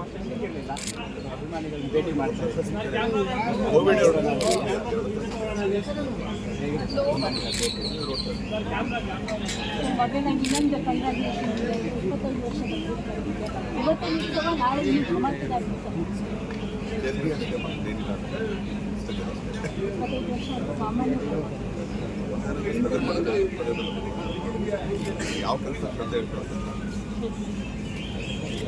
ವರ್ಷ ಅಭಿಮಾನಿಗಳನ್ನ ಭೇಟಿ ಮಾಡ್ತಾರೆ ಮದುವೆ ನಂಗೆ ಇನ್ನೊಂದು ಕಂಗ್ರಾಚುಲೇಷನ್ ಇಪ್ಪತ್ತೈದು ನಾಳೆ ಅದು ಸಾಮಾನ್ಯ ಯಾವ ಕೆಲಸ ಏನು ನಿಮಗೆ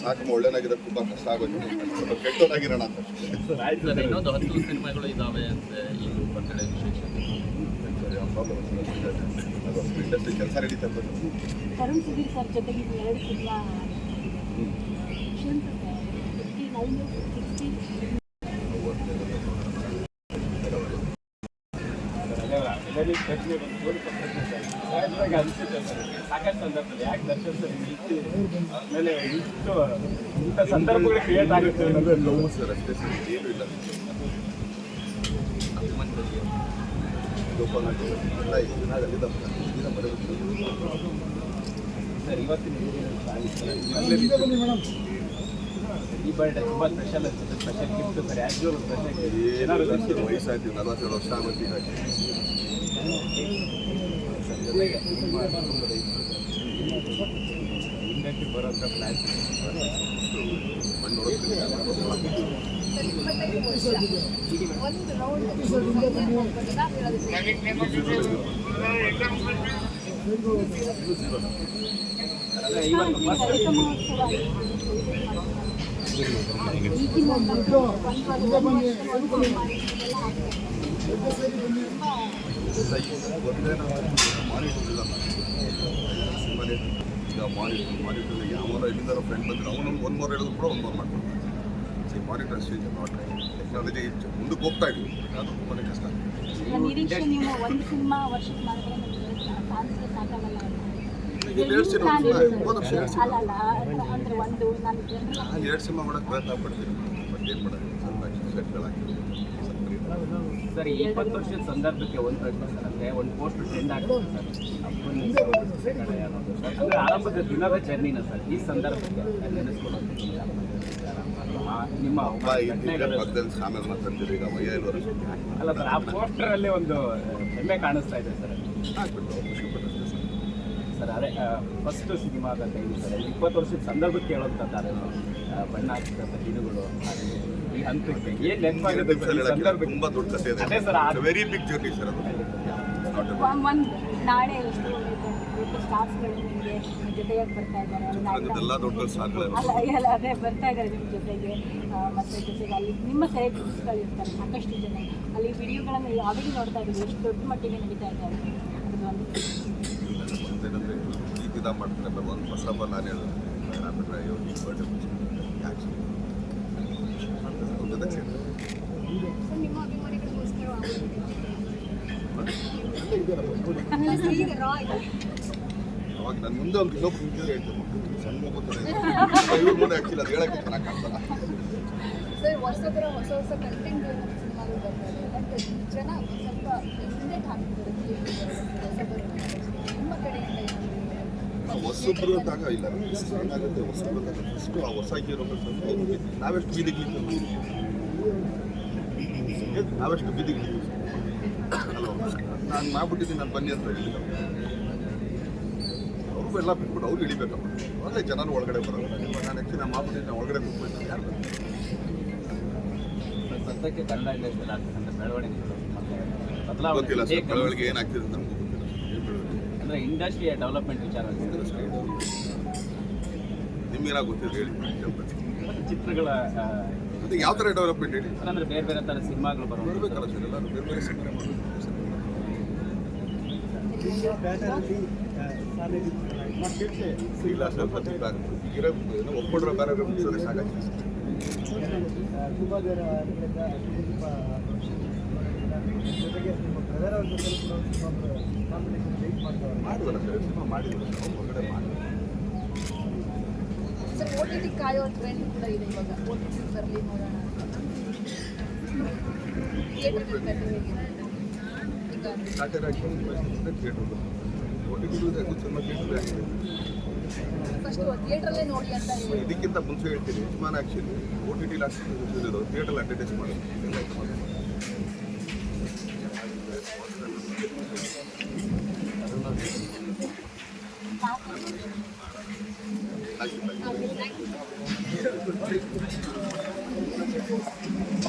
ಸಾಕು ಒಳ್ಳೆನಾಗಿರೋದು ತುಂಬ ಕಷ್ಟ ಆಗೋದು ಸ್ವಲ್ಪ ಕೆಟ್ಟೋನಾಗಿರೋಣ ಅಂತ. ಇನ್ನೊಂದು ಹತ್ತು ಸಿನಿಮಾಗಳು ಇದ್ದಾವೆ ಅಂತ ಈ ಬರ್ತಡೆ ವಿಶೇಷ. ಅದು ಇಂಡಸ್ಟ್ರಿ ಕೆಲಸ ನಡೀತಾ ಇರ್ತದೆ. ತರುಣ್ ಸುಧೀರ್ ಸರ್ ಜೊತೆಗೆ ಇದು ಎರಡು ಸಿನಿಮಾ ಫಿಫ್ಟಿ ಸಾಕಷ್ಟು ಸಂದರ್ಭದಲ್ಲಿ ಯಾಕೆ ದರ್ಶನ್ ಸರ್ ಆಮೇಲೆ ಇಷ್ಟು ಇಂಥ ಸಂದರ್ಭಗಳು ಕ್ರಿಯೇಟ್ ಆಗುತ್ತೆ ಅನ್ನೋದು ನೋವು ಸರ್ ಅಷ್ಟೇ ಸರ್. ಏನೂ ಇಲ್ಲ. ಅಭಿಮಾನಿಗಳಿಗೆ ಲೋಕಲ್ ಎಲ್ಲ ದಿನ ಅಲ್ಲಿದ್ದ ದಿನ ಬರಬೇಕು ಸರ್ ಇವತ್ತಿನ ಈ ಬರ್ಡೇ ತುಂಬ ಸ್ಪೆಷಲ್ ಅನ್ಸುತ್ತೆ. ಸ್ಪೆಷಲ್ ಗಿಫ್ಟ್ ಸರ್ ಯಾಕೆ ಸ್ಪೆಷಲ್ ಏನಾದ್ರು? ವಯಸ್ಸಾಯ್ತು ನಲವತ್ತೆರಡು ವರ್ಷ ಆಗುತ್ತೆ ಹೀಗಾಗಿ ಜೊತೆಗೆ ನಿಮ್ಮ ಕುಟುಂಬದ ಇಂಡಸ್ಟ್ರಿ ಬರೋಂಥ ಪ್ಲಾನ್ ಮಣ್ಣು ನೋಡೋದು ಒಂದು ರೌಂಡ್ ಅಂದರೆ ಇವತ್ತು ಫಸ್ಟ್ ರೈತ ಮಹೋತ್ಸವ ಈಗಿನ ಒಂದು ವರ್ಷ ಒಂದು ನಾವು ಮಾನಿಟರ್ ಇಲ್ಲ ಈಗ ಮಾನಿಟರ್ ಮಾನಿಟರ್ ಯಾವಾಗ ಎಲ್ಲಿಂದಾರೋ ಫ್ರೆಂಡ್ ಬಂದರೆ ಅವನು ಒಂದು ಮೂರು ಹೇಳಿದ್ರು ಕೂಡ ಒಂದು ಮೂರು ಮಾಡ್ಕೊಡ್ತಾನೆ C monitor stage not technology ಮುಂದಕ್ಕೆ ಹೋಗ್ತಾ ಇದ್ವಿ ಅದು ತುಂಬಾ ಕಷ್ಟ ಈಗ. ಈಗ ಎರಡು ಸಿನಿಮಾ ಎರಡು ಸಿನಿಮಾ ಮಾಡೋಕ್ಕೆ ಪ್ರಯತ್ನ ಪಡ್ತೀನಿ. ಬಟ್ ಏನು ಮಾಡೋದು? ಸಣ್ಣ ಸೆಟ್ಗಳಾಗ್ತದೆ ಸರ್ ಇಪ್ಪತ್ತು ವರ್ಷದ ಸಂದರ್ಭಕ್ಕೆ ಒಂದು ಪ್ರಶ್ನೆ ಸರ್ ಅಂದರೆ ಒಂದು ಪೋಸ್ಟ್ ಟ್ರೆಂಡ್ ಆಗುತ್ತೆ ಸರ್ ಅಪ್ಪನ ಕಡೆ ಅನ್ನೋದು ಸರ್. ಅಂದರೆ ಆರಂಭದ ದಿನದ ಜರ್ನಿನ ಸರ್ ಈ ಸಂದರ್ಭಕ್ಕೆ ನೆನೆಸ್ಕೊಳ್ಳೋದು ನಿಮ್ಮ ಪಕ್ಕದಲ್ಲಿ ಆಮೇಲೆ ಮಾತಾಡ್ತೀರಿ ಈಗ ಅಲ್ಲ ಸರ್ ಆ ಪೋಸ್ಟರಲ್ಲಿ ಒಂದು ಹೆಮ್ಮೆ ಕಾಣಿಸ್ತಾ ಇದೆ ಸರ್. ಸರ್. ಅದೇ ಫಸ್ಟ್ ಸಿನಿಮಾದ ಸರ್ ಇಪ್ಪತ್ತು ವರ್ಷದ ಸಂದರ್ಭಕ್ಕೆ ಬಣ್ಣ ಹಾಕಿದ ದಿನಗಳು ತುಂಬಾ ದೊಡ್ಡ ಕಥೆ ಇದೆ ವೆರಿ ಬಿಗ್ ಜರ್ನಿ ಸರ್ ಅದು ಒಂದು ನಾಳೆ ಎಷ್ಟು ದೊಡ್ಡ ಸ್ಟಾಫ್ಗಳು ನಿಮಗೆ ಜೊತೆಯಾಗಿ ಬರ್ತಾ ಇದ್ದಾರೆ ಅದೇ ಬರ್ತಾ ಇದ್ದಾರೆ ನಿಮ್ಮ ಜೊತೆಗೆ ಮತ್ತೆ ಜೊತೆಗೆ ಅಲ್ಲಿ ನಿಮ್ಮ ಸೆಲೆಬ್ರಿಟೀಸ್ಗಳು ಇರ್ತಾರೆ ಸಾಕಷ್ಟು ಜನ ಅಲ್ಲಿ ವಿಡಿಯೋಗಳನ್ನು ಯಾವಾಗ ನೋಡ್ತಾ ಇದ್ದೀವಿ ಎಷ್ಟು ದೊಡ್ಡ ಮಟ್ಟಿಗೆ ನಡೀತಾ ಇದ್ದಾರೆ ಮಾಡ್ತಾರೆ ಒಂದು ಫಸ್ಟ್ ಆಫ್ ಆಲ್ ನಾನು ಹೇಳಿದೆ ಅಯ್ಯೋ ಈ ಬರ್ಡೇ ಯಾಕೆ ಅವ್ರ ಜೊತೆ ಸೇರ್ತಾರೆ. ಸರ್ ನಿಮ್ಮ ಅಭಿಮಾನಿಗಳಿಗೋಸ್ಕರ ಅವಾಗ ನನ್ನ ಮುಂದೆ ಒಂದು ಇನ್ನೊಬ್ರು ನಿಂತಿದ್ರೆ ಹೇಳ್ತೇನೆ ಸಣ್ಣ ತರ ಇವ್ರ ಮುಂದೆ ಹಾಕಿಲ್ಲ ಅದು ಹೇಳಕ್ಕೆ ಚೆನ್ನಾಗಿ ಕಾಣ್ತಲ್ಲ. ಸರ್ ಹೊಸಬರ ಹೊಸ ಹೊಸ ಕಂಟೆಂಟ್ ಸಿನಿಮಾಗಳು ಬರ್ತಾರೆ ಮತ್ತು ಜನ ಸ್ವಲ್ಪ ಹಿಂದಕ್ಕೆ ಹಾಕ್ತಿದ್ದಾರೆ ಹೊಸಬರು ನಿಮ್ಮ ಏನಾದ್ರು ಹೊಸಬ್ರು ಅಂತಾಗ ಇಲ್ಲ ಏನಾಗುತ್ತೆ ಹೊಸಬ್ರು ಅಂದಾಗ ಫಸ್ಟು ಆ ಹೊಸ ಹೀರೋ ನಾವೆಷ್ಟು ಬೀದಿಗೆ ನಿಂತಿರ್ತೀವಿ? ನಾವೆಷ್ಟು ಬೀದಿಗೆ ನಿಂತಿರ್ತೀವಿ? ಅಲ್ವಾ ನಾನು ಮಾಡ್ಬಿಟ್ಟಿದ್ದೀನಿ ನಾನು ಬನ್ನಿ ಅಂತ ಹೇಳಿಲ್ಲ ಅವ್ರಿಗೂ ಎಲ್ಲ ಬಿಟ್ಬಿಟ್ಟು ಅವ್ರು ಇಳಿಬೇಕಪ್ಪ. ಅಲ್ಲೇ ಜನರು ಒಳಗಡೆ ಬರೋಲ್ಲ ನಾನು ಆ್ಯಕ್ಚುಲಿ ನಾನು ಮಾಡ್ಬಿಟ್ಟಿದ್ದೀನಿ ನಾನು ಒಳಗಡೆ ಬಿಟ್ಬಿಟ್ಟು ಯಾರು ಬರ್ತಾರೆ? ಗೊತ್ತಿಲ್ಲ ಸರ್ ಬೆಳವಣಿಗೆ ಏನಾಗ್ತಿದೆ ನಮ್ಗೆ? ಅಂದರೆ ಇಂಡಸ್ಟ್ರಿಯ ಡೆವಲಪ್ಮೆಂಟ್ ವಿಚಾರ ಸರ್. ನಿಮ್ಗೇನಾಗ ಗೊತ್ತಿಲ್ಲ ಹೇಳಿ. ಚಿತ್ರಗಳ ಯಾವ ಥರ ಡೆವಲಪ್ಮೆಂಟ್ ಹೇಳಿ? ಅಂದ್ರೆ ಬೇರೆ ಬೇರೆ ಥರ ಸಿನಿಮಾಗಳು ಬರೋದು ಬರ್ಬೇಕಲ್ಲ ಸರ್ ಎಲ್ಲರೂ ಬೇರೆ ಬೇರೆ ಸಿನಿಮಾ ಸರ್. ಇಲ್ಲ ಸ್ವಲ್ಪ ಆಗುತ್ತೆ ಇರೋ ಏನೋ ಒಪ್ಪಿಡ್ರೋ ಬೇರೆ ಮುಗಿಸೋದೇ ಸಾಕಾಗ್ತದೆ ತುಂಬ ಮಾಡಿದ್ವಲ್ಲ ಸರ್? ಸಿನಿಮಾ ಮಾಡಿದ್ವಲ್ಲ ಸರ್? ಹೊರಗಡೆ ಮಾಡಿ. ಸರ್ ಓ ಟಿ ಟಿ ಕಾಯೋ ಟ್ರೆಂಡ್ ಕೂಡ ಇದೆ ಇವಾಗ. ಓ ಟಿ ಟಿ ಬರಲಿ ನೋಡೋಣ ಥಿಯೇಟರ್ ಟಿ ಟಿ ಸಿನಿಮಾ ಆಗಿದೆ. ಇದಕ್ಕಿಂತ ಮುಂಚೆ ಹೇಳ್ತೀನಿ ಯಜಮಾನ actually O T T last theatre advertise ಮಾಡೋದು. Thank you.